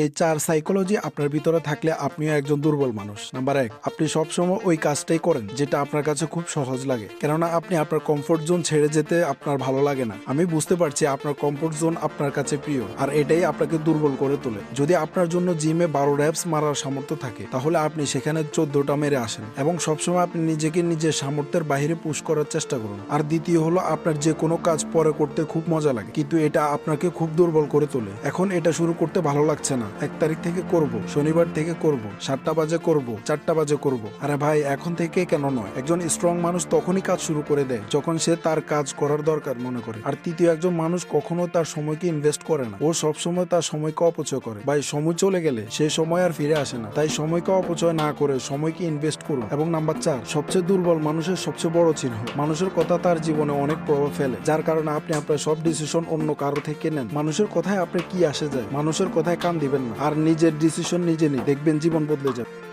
এই চার সাইকোলজি আপনার ভিতরে থাকলে আপনিও একজন দুর্বল মানুষ। নাম্বার এক, আপনি সবসময় ওই কাজটাই করেন যেটা আপনার কাছে খুব সহজ লাগে। কেননা আপনি আপনার কমফোর্ট জোন ছেড়ে যেতে আপনার ভালো লাগে না। আমি বুঝতে পারছি আপনার কমফোর্ট জোন আপনার কাছে প্রিয়, আর এটাই আপনাকে দুর্বল করে তোলে। যদি আপনার জন্য জিমে বারো র্যাপস মারার সামর্থ্য থাকে, তাহলে আপনি সেখানে চোদ্দটা মেরে আসেন এবং সবসময় আপনি নিজেকে নিজের সামর্থ্যের বাইরে পুশ করার চেষ্টা করুন। আর দ্বিতীয় হলো, আপনার যে কোনো কাজ পরে করতে খুব মজা লাগে, কিন্তু এটা আপনাকে খুব দুর্বল করে তোলে। এখন এটা শুরু করতে ভালো লাগছে না। এক তারিখ থেকে করব, শনিবার থেকে করব, সাতটা বাজে করব, চারটা বাজে করব। আরে ভাই, এখন থেকে কেন নয়? একজন স্ট্রং মানুষ তখনই কাজ শুরু করে দেয়, যখন সে তার কাজ করার দরকার মনে করে। আর তৃতীয়, একজন মানুষ কখনো তার সময়কে ইনভেস্ট করে না। ও সবসময় তার সময়কে অপচয় করে। ভাই, সময় চলে গেলে সেই সময় আর ফিরে আসে না। তাই সময়কে অপচয় না করে সময়কে ইনভেস্ট করুন। এবং নাম্বার চার, সবচেয়ে দুর্বল মানুষের সবচেয়ে বড় চিহ্ন। মানুষের কথা তার জীবনে অনেক প্রভাব ফেলে, যার কারণে আপনি আপনার সব ডিসিশন অন্য কারও থেকে নেন। মানুষের কথায় আপনি কি আসে যায়? মানুষের কথায় কান দিবেন না। আর নিজের ডিসিশন নিজে নিন। দেখবেন জীবন বদলে যাবে।